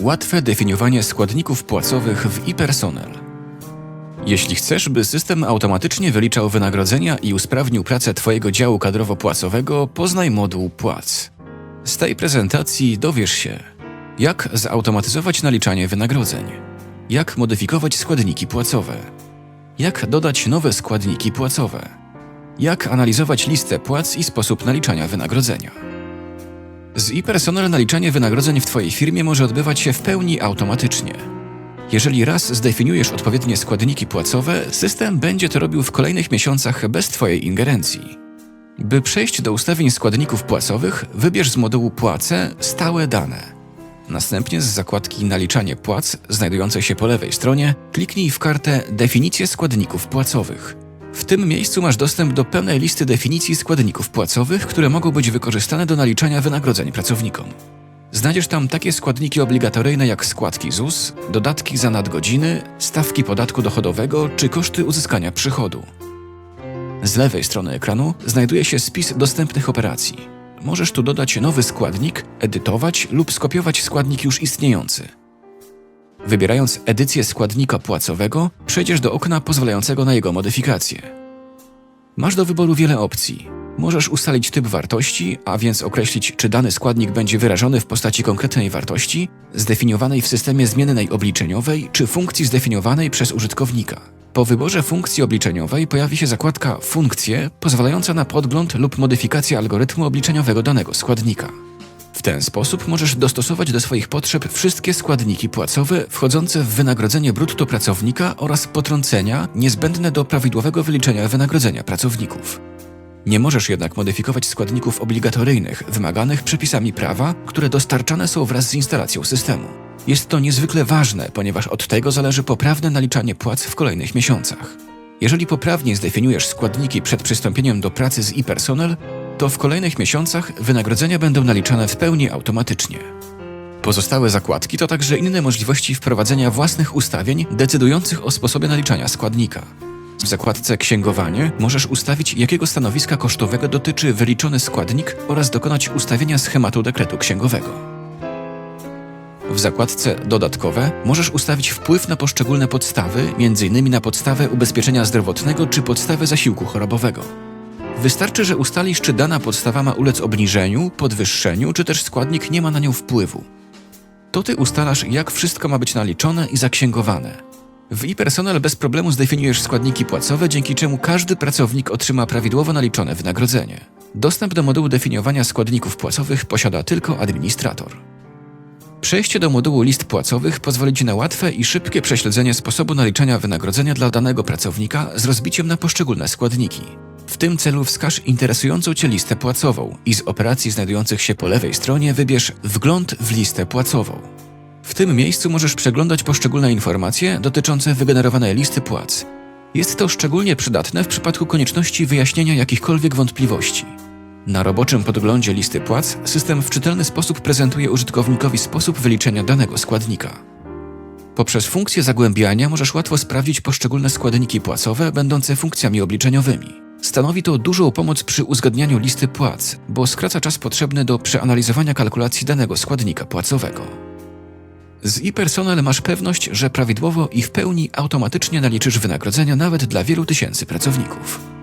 Łatwe definiowanie składników płacowych w e-personel. Jeśli chcesz, by system automatycznie wyliczał wynagrodzenia i usprawnił pracę Twojego działu kadrowo-płacowego, poznaj moduł płac. Z tej prezentacji dowiesz się, jak zautomatyzować naliczanie wynagrodzeń, jak modyfikować składniki płacowe, jak dodać nowe składniki płacowe, jak analizować listę płac i sposób naliczania wynagrodzenia. Z e-personal naliczanie wynagrodzeń w Twojej firmie może odbywać się w pełni automatycznie. Jeżeli raz zdefiniujesz odpowiednie składniki płacowe, system będzie to robił w kolejnych miesiącach bez Twojej ingerencji. By przejść do ustawień składników płacowych, wybierz z modułu Płace stałe dane. Następnie z zakładki Naliczanie płac, znajdującej się po lewej stronie, kliknij w kartę Definicje składników płacowych. W tym miejscu masz dostęp do pełnej listy definicji składników płacowych, które mogą być wykorzystane do naliczania wynagrodzeń pracownikom. Znajdziesz tam takie składniki obligatoryjne jak składki ZUS, dodatki za nadgodziny, stawki podatku dochodowego czy koszty uzyskania przychodu. Z lewej strony ekranu znajduje się spis dostępnych operacji. Możesz tu dodać nowy składnik, edytować lub skopiować składnik już istniejący. Wybierając edycję składnika płacowego, przejdziesz do okna pozwalającego na jego modyfikację. Masz do wyboru wiele opcji. Możesz ustalić typ wartości, a więc określić, czy dany składnik będzie wyrażony w postaci konkretnej wartości, zdefiniowanej w systemie zmiennej obliczeniowej, czy funkcji zdefiniowanej przez użytkownika. Po wyborze funkcji obliczeniowej pojawi się zakładka Funkcje, pozwalająca na podgląd lub modyfikację algorytmu obliczeniowego danego składnika. W ten sposób możesz dostosować do swoich potrzeb wszystkie składniki płacowe wchodzące w wynagrodzenie brutto pracownika oraz potrącenia niezbędne do prawidłowego wyliczenia wynagrodzenia pracowników. Nie możesz jednak modyfikować składników obligatoryjnych wymaganych przepisami prawa, które dostarczane są wraz z instalacją systemu. Jest to niezwykle ważne, ponieważ od tego zależy poprawne naliczanie płac w kolejnych miesiącach. Jeżeli poprawnie zdefiniujesz składniki przed przystąpieniem do pracy z e-personel, to w kolejnych miesiącach wynagrodzenia będą naliczane w pełni automatycznie. Pozostałe zakładki to także inne możliwości wprowadzenia własnych ustawień decydujących o sposobie naliczania składnika. W zakładce Księgowanie możesz ustawić, jakiego stanowiska kosztowego dotyczy wyliczony składnik oraz dokonać ustawienia schematu dekretu księgowego. W zakładce Dodatkowe możesz ustawić wpływ na poszczególne podstawy, m.in. na podstawę ubezpieczenia zdrowotnego czy podstawę zasiłku chorobowego. Wystarczy, że ustalisz, czy dana podstawa ma ulec obniżeniu, podwyższeniu, czy też składnik nie ma na nią wpływu. To ty ustalasz, jak wszystko ma być naliczone i zaksięgowane. W e-personal bez problemu zdefiniujesz składniki płacowe, dzięki czemu każdy pracownik otrzyma prawidłowo naliczone wynagrodzenie. Dostęp do modułu definiowania składników płacowych posiada tylko administrator. Przejście do modułu list płacowych pozwoli Ci na łatwe i szybkie prześledzenie sposobu naliczania wynagrodzenia dla danego pracownika z rozbiciem na poszczególne składniki. Tym celu wskaż interesującą Cię listę płacową i z operacji znajdujących się po lewej stronie wybierz Wgląd w listę płacową. W tym miejscu możesz przeglądać poszczególne informacje dotyczące wygenerowanej listy płac. Jest to szczególnie przydatne w przypadku konieczności wyjaśnienia jakichkolwiek wątpliwości. Na roboczym podglądzie listy płac system w czytelny sposób prezentuje użytkownikowi sposób wyliczenia danego składnika. Poprzez funkcję zagłębiania możesz łatwo sprawdzić poszczególne składniki płacowe będące funkcjami obliczeniowymi. Stanowi to dużą pomoc przy uzgadnianiu listy płac, bo skraca czas potrzebny do przeanalizowania kalkulacji danego składnika płacowego. Z e-personal masz pewność, że prawidłowo i w pełni automatycznie naliczysz wynagrodzenia nawet dla wielu tysięcy pracowników.